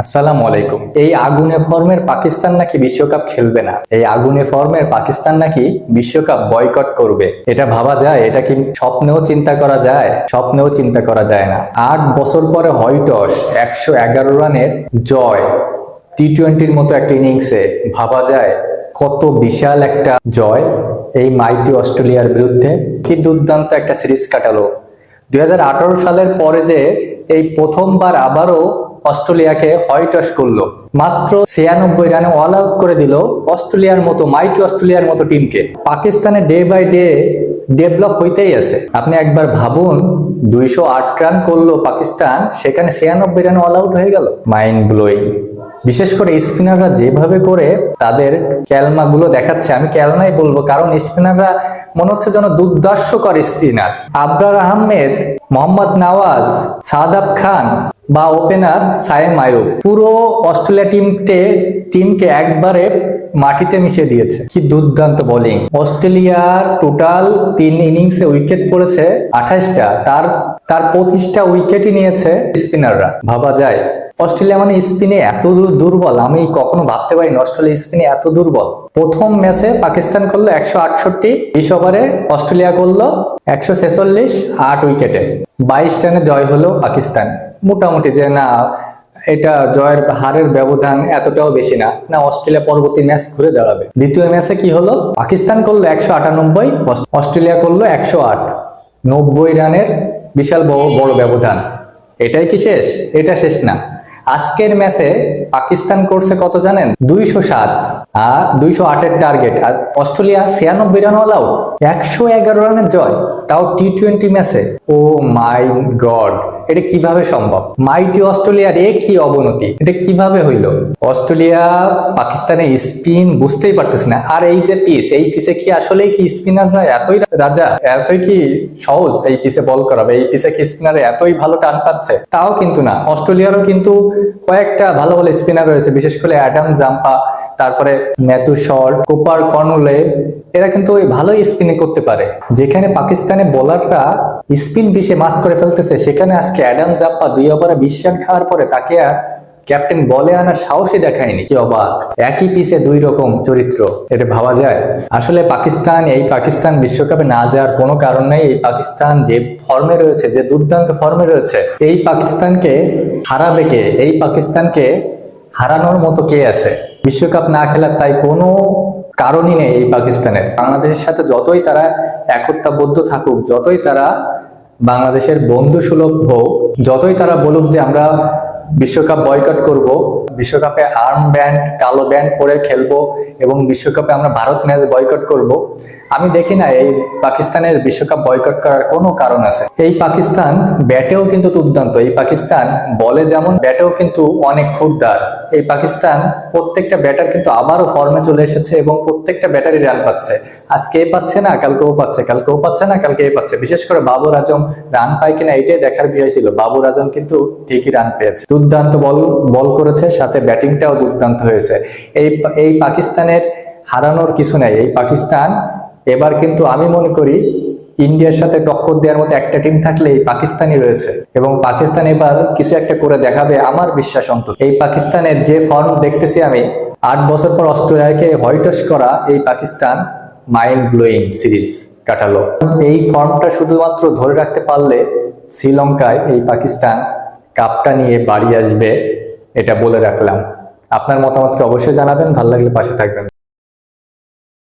আসসালামু আলাইকুম। এই আগুনে ফর্মের পাকিস্তান নাকি বিশ্বকাপ খেলবে না? এই আগুনে ফর্মের পাকিস্তান নাকি বিশ্বকাপ বয়কট করবে? এটা ভাবা যায়? এটা কি স্বপ্নেও চিন্তা করা যায়? স্বপ্নেও চিন্তা করা যায় না। আট বছর পরে হয়টস একশো এগারো রানের জয়। টি টোয়েন্টির মতো একটা ইনিংসে। ভাবা যায়? কত বিশাল একটা জয় এই মাইটি অস্ট্রেলিয়ার বিরুদ্ধে। কি দুর্দান্ত একটা সিরিজ কাটালো। দুই হাজার আঠারো সালের পরে যে এই প্রথমবার আবারও অস্ট্রেলিয়াকে হয়টস করল। মাত্র ছিয়ানব্বই রানে অল আউট করে দিল অস্ট্রেলিয়ার মতো মাইটি অস্ট্রেলিয়ার মতো টিমকে পাকিস্তানে ডে বাই ডে ডেভেলপ হইতেই আছে। আপনি একবার ভাবুন, দুইশো আট রান করল পাকিস্তান, সেখানে ছিয়ানব্বই রানে অল আউট হয়ে গেল। মাইন্ড ব্লোয়িং বিশেষ করে স্পিনাররা যেভাবে করে, তাদের ক্যালমাগুলো দেখাচ্ছে। আমি ক্যালমাই বলব, কারণ স্পিনাররা মনে হচ্ছে যেন দুর্দর্শকর স্পিনার আবরার আহমেদ, মোহাম্মদ নওয়াজ সাদাব খান বা ওপেনার সায়েম আয়ুব পুরো অস্ট্রেলিয়া টিমটে, টিমকে একবারে মাটিতে মিশে দিয়েছে। কি দুর্দান্ত বোলিং অস্ট্রেলিয়ার টোটাল তিন ইনিংসে উইকেট পড়েছে আঠাশটা। তার তার পঁচিশটা উইকেটই নিয়েছে স্পিনাররা ভাবা যায়। অস্ট্রেলিয়া মানে স্পিনে এত দূর দুর্বল, আমি কখনো ভাবতে পারিনি অস্ট্রেলিয়া স্পিনে এত দুর্বল। প্রথম ম্যাচে পাকিস্তান করল একশো আটষট্টি বিশ ওভারে অস্ট্রেলিয়া করল একশো ছেচল্লিশ, আট উইকেটে বাইশ রানে জয় হলো পাকিস্তান। মোটামুটি যে না, এটা জয়ের হারের ব্যবধান এতটাও বেশি না। না, অস্ট্রেলিয়া পরবর্তী ম্যাচ ঘুরে দাঁড়াবে। দ্বিতীয় ম্যাচে কি হলো? পাকিস্তান করল একশো আটানব্বই অস্ট্রেলিয়া করল একশো আট। নব্বই রানের বিশাল বড় বড় ব্যবধান। এটাই কি শেষ? এটা শেষ না। আজকের ম্যাচে পাকিস্তান করছে কত জানেন? দুইশো সাত। আর দুইশো আটের টার্গেট আর অস্ট্রেলিয়া ছিয়ানব্বই রান অল আউট একশো এগারো রানের জয়। তাও টি টোয়েন্টি ম্যাচে ও মাই গড। এটা কীভাবে সম্ভব? মাইটি অস্ট্রেলিয়ার এ কি অবনতি? এটা কীভাবে হইল? অস্ট্রেলিয়া পাকিস্তানের স্পিন বুঝতেই পারতেছে না। আর এই যে পিস এই পিসে কি আসলে কি স্পিনাররা এতই রাজা, এতই কি সহজ এই পিসে বল করাবে? এই পিসে কি স্পিনারে এতই ভালো টান পাচ্ছে? তাও কিন্তু না। অস্ট্রেলিয়ারও কিন্তু কয়েকটা ভালো ভালো স্পিনার রয়েছে, বিশেষ করে অ্যাডাম জাম্পা তারপরে ম্যাথু শর্ট কোপার কর্নলে এরা কিন্তু ওই ভালোই স্পিনিং করতে পারে। যেখানে পাকিস্তানের বোলাররা স্পিন বিষে মাত করে ফেলতেছে, সেখানে আজকে অ্যাডাম জাম্পা দুই ওভারে বিশ রান খাওয়ার পরে তাকে আর ক্যাপ্টেন বলে আনার সাহসই দেখায়নি। কি অবাক! একই পিসে দুই রকম চরিত্র। এটা ভাবা যায়? আসলে পাকিস্তান, এই পাকিস্তান বিশ্বকাপে না যাওয়ার কোনো কারণ নেই। এই পাকিস্তান যে ফর্মে রয়েছে, যে দুর্দান্ত ফর্মে রয়েছে, এই পাকিস্তানকে হারাবে কে? এই পাকিস্তানকে হারানোর মতো কে আছে? বিশ্বকাপ না খেলার তাই কোনো কারণই নেই এই পাকিস্তানের। বাংলাদেশের সাথে যতই তারা একতাবদ্ধ থাকুক, যতই তারা বাংলাদেশের বন্ধু সুলভ হোক, যতই তারা বলুক যে আমরা বিশ্বকাপ বয়কট করব, বিশ্বকাপে আর্ম ব্যান্ড, কালো ব্যান্ড পরে খেলব এবং বিশ্বকাপে আমরা ভারত ম্যাচ বয়কট করব আমি দেখি না এই পাকিস্তানের বিশ্বকাপ বয়কট করার কোনো কারণ আছে। এই পাকিস্তান ব্যাটেও কিন্তু দুর্দান্ত। এই পাকিস্তান বলে যেমন ব্যাটেও কিন্তু অনেক খুরদার এই পাকিস্তান প্রত্যেকটা ব্যাটার কিন্তু আবারও ফর্মে চলে এসেছে এবং প্রত্যেকটা ব্যাটারই রান পাচ্ছে। আজকে এ পাচ্ছে না, কালকেও পাচ্ছে কালকেও পাচ্ছে না, কালকে এ পাচ্ছে। বিশেষ করে বাবুর আজম রান পায় কিনা এটাই দেখার বিষয় ছিল। বাবুর আজম কিন্তু ঠিকই রান পেয়েছে। দুর্দান্ত বল বল করেছে, সাথে ব্যাটিংটাও দুর্দান্ত হয়েছে। এই এই পাকিস্তানের হারানোর কিছু নেই। এই পাকিস্তান এবার কিন্তু আমি মনে করি ইন্ডিয়ার সাথে টক্কর দেওয়ার মতো একটা টিম থাকলে এই পাকিস্তানই রয়েছে। এবং পাকিস্তান এবার কিছু একটা করে দেখাবে আমার বিশ্বাস অন্তত। এই পাকিস্তানের যে ফর্ম দেখতেছি আমি, আট বছর পর অস্ট্রেলিয়াকে হোয়াইটস করা এই পাকিস্তান মাইন্ড ব্লোয়িং সিরিজ কাটালো। এই ফর্মটা শুধুমাত্র ধরে রাখতে পারলে শ্রীলঙ্কায় এই পাকিস্তান কাপটা নিয়ে বাড়ি আসবে, এটা বলে রাখলাম। আপনার মতামতকে অবশ্যই জানাবেন, ভালো লাগলে পাশে থাকবেন।